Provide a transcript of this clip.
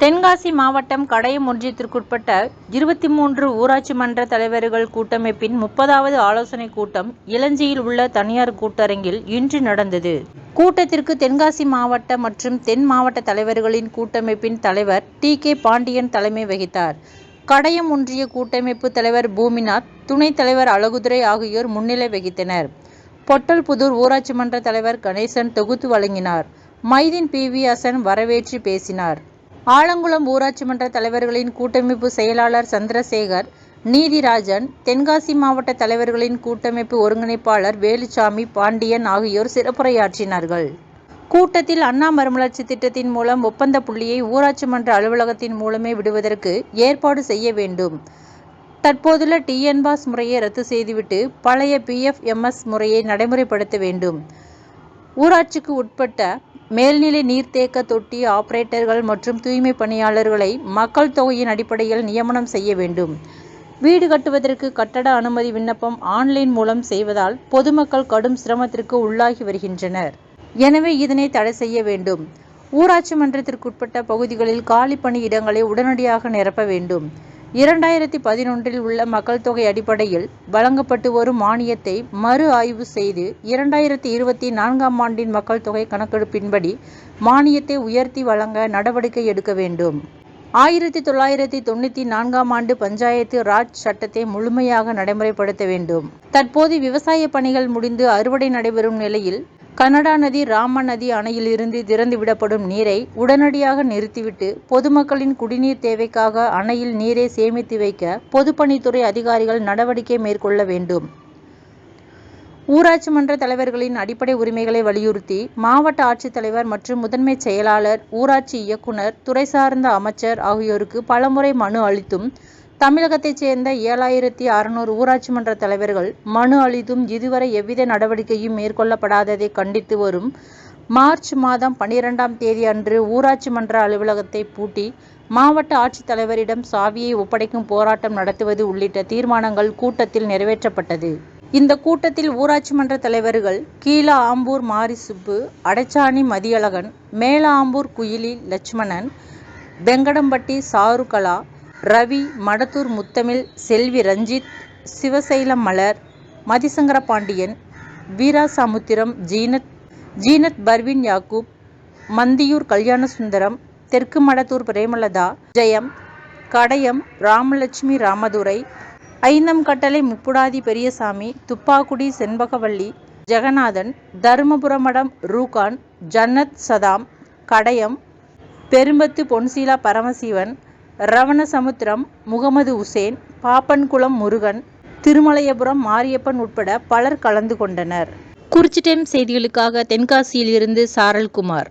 தென்காசி மாவட்டம் கடையம் ஒன்றியத்திற்குட்பட்ட இருபத்தி மூன்று ஊராட்சி மன்ற தலைவர்கள் கூட்டமைப்பின் முப்பதாவது ஆலோசனைக் கூட்டம் இலஞ்சியில் உள்ள தனியார் கூட்டரங்கில் இன்று நடந்தது. கூட்டத்திற்கு தென்காசி மாவட்ட மற்றும் தென் மாவட்ட தலைவர்களின் கூட்டமைப்பின் தலைவர் டி கே பாண்டியன் தலைமை வகித்தார். கடையம் ஒன்றிய கூட்டமைப்பு தலைவர் பூமிநாத் துணைத் தலைவர் அழகுதுரை ஆகியோர் முன்னிலை வகித்தனர். பொட்டல்புதூர் ஊராட்சி மன்ற தலைவர் கணேசன் தொகுத்து வழங்கினார். மைதீன் பி வி ஹசன் வரவேற்று பேசினார். ஆலங்குளம் ஊராட்சி மன்ற தலைவர்களின் கூட்டமைப்பு செயலாளர் சந்திரசேகர் நீதிராஜன் தென்காசி மாவட்ட தலைவர்களின் கூட்டமைப்பு ஒருங்கிணைப்பாளர் வேலுச்சாமி பாண்டியன் ஆகியோர் சிறப்புரையாற்றினார்கள். கூட்டத்தில் அண்ணா மறுமலர்ச்சி திட்டத்தின் மூலம் ஒப்பந்த புள்ளியை ஊராட்சி மன்ற அலுவலகத்தின் மூலமே விடுவதற்கு ஏற்பாடு செய்ய வேண்டும். தற்போதுள்ள டிஎன்பாஸ் முறையை ரத்து செய்துவிட்டு பழைய பிஎஃப்எம்எஸ் முறையை நடைமுறைப்படுத்த வேண்டும். ஊராட்சிக்கு உட்பட்ட மேல்நிலை நீர்த்தேக்க தொட்டி ஆபரேட்டர்கள் மற்றும் தூய்மை பணியாளர்களை மக்கள் தொகையின் அடிப்படையில் நியமனம் செய்ய வேண்டும். வீடு கட்டுவதற்கு கட்டட அனுமதி விண்ணப்பம் ஆன்லைன் மூலம் செய்வதால் பொதுமக்கள் கடும் சிரமத்திற்கு உள்ளாகி வருகின்றனர். எனவே இதனை தடை செய்ய வேண்டும். ஊராட்சி மன்றத்திற்குட்பட்ட பகுதிகளில் காலி பணி இடங்களை உடனடியாக நிரப்ப வேண்டும். இரண்டாயிரத்தி பதினொன்றில் உள்ள மக்கள் தொகை அடிப்படையில் வழங்கப்பட்டு வரும் மானியத்தை மறு ஆய்வு செய்து இரண்டாயிரத்தி இருபத்தி நான்காம் ஆண்டின் மக்கள் தொகை கணக்கெடுப்பின்படி மானியத்தை உயர்த்தி வழங்க நடவடிக்கை எடுக்க வேண்டும். ஆயிரத்தி தொள்ளாயிரத்தி தொண்ணூற்றி நான்காம் ஆண்டு பஞ்சாயத்து ராஜ் சட்டத்தை முழுமையாக நடைமுறைப்படுத்த வேண்டும். தற்போது விவசாய பணிகள் முடிந்து அறுவடை நடைபெறும் நிலையில் கனடா நதி ராம நதி அணையிலிருந்து திறந்து விடப்படும் நீரை உடனடியாக நிறுத்திவிட்டு பொதுமக்களின் குடிநீர் தேவைக்காக அணையில் நீரை சேமித்து வைக்க பொதுப்பணித்துறை அதிகாரிகள் நடவடிக்கை மேற்கொள்ள வேண்டும். ஊராட்சி மன்ற தலைவர்களின் அடிப்படை உரிமைகளை வலியுறுத்தி மாவட்ட ஆட்சித்தலைவர் மற்றும் முதன்மை செயலாளர் ஊராட்சி இயக்குனர் துறை சார்ந்த அமைச்சர் ஆகியோருக்கு பலமுறை மனு அளித்தும் தமிழகத்தைச் சேர்ந்த ஏழாயிரத்தி அறுநூறு ஊராட்சி மன்ற தலைவர்கள் மனு அளித்தும் இதுவரை எவ்வித நடவடிக்கையும் மேற்கொள்ளப்படாததை கண்டித்து வரும் மார்ச் மாதம் பனிரெண்டாம் தேதி அன்று ஊராட்சி மன்ற அலுவலகத்தை பூட்டி மாவட்ட ஆட்சித்தலைவரிடம் சாவியை ஒப்படைக்கும் போராட்டம் நடத்துவது உள்ளிட்ட தீர்மானங்கள் கூட்டத்தில் நிறைவேற்றப்பட்டது. இந்த கூட்டத்தில் ஊராட்சி மன்ற தலைவர்கள் கீழ ஆம்பூர் மாரிசுப்பு அடைச்சாணி மதியழகன் மேல ஆம்பூர் குயிலி லட்சுமணன் வெங்கடம்பட்டி சாருகலா ரவி மடத்தூர் முத்தமிழ் செல்வி ரஞ்சித் சிவசைலம் மலர் மதிசங்கர பாண்டியன் வீராசாமுத்திரம் ஜீனத் ஜீனத் பர்வின் யாக்கூப் மந்தியூர் கல்யாணசுந்தரம் தெற்கு மடத்தூர் பிரேமலதா ஜெயம் கடையம் ராமலட்சுமி ராமதுரை ஐந்தம் கட்டளை முப்புடாதி பெரியசாமி துப்பாக்குடி செண்பகவள்ளி ஜெகநாதன் தருமபுரமடம் ரூகான் ஜன்னத் சதாம் கடையம் பெரும்பத்து பொன்சீலா பரமசிவன் ரவணசமுத்திரம் முகமது உசேன் பாப்பன்குளம் முருகன் திருமலையபுரம் மாரியப்பன் உட்பட பலர் கலந்து கொண்டனர். குறிச்சி டைம் செய்திகளுக்காக தென்காசியில் இருந்து சாரல்குமார்.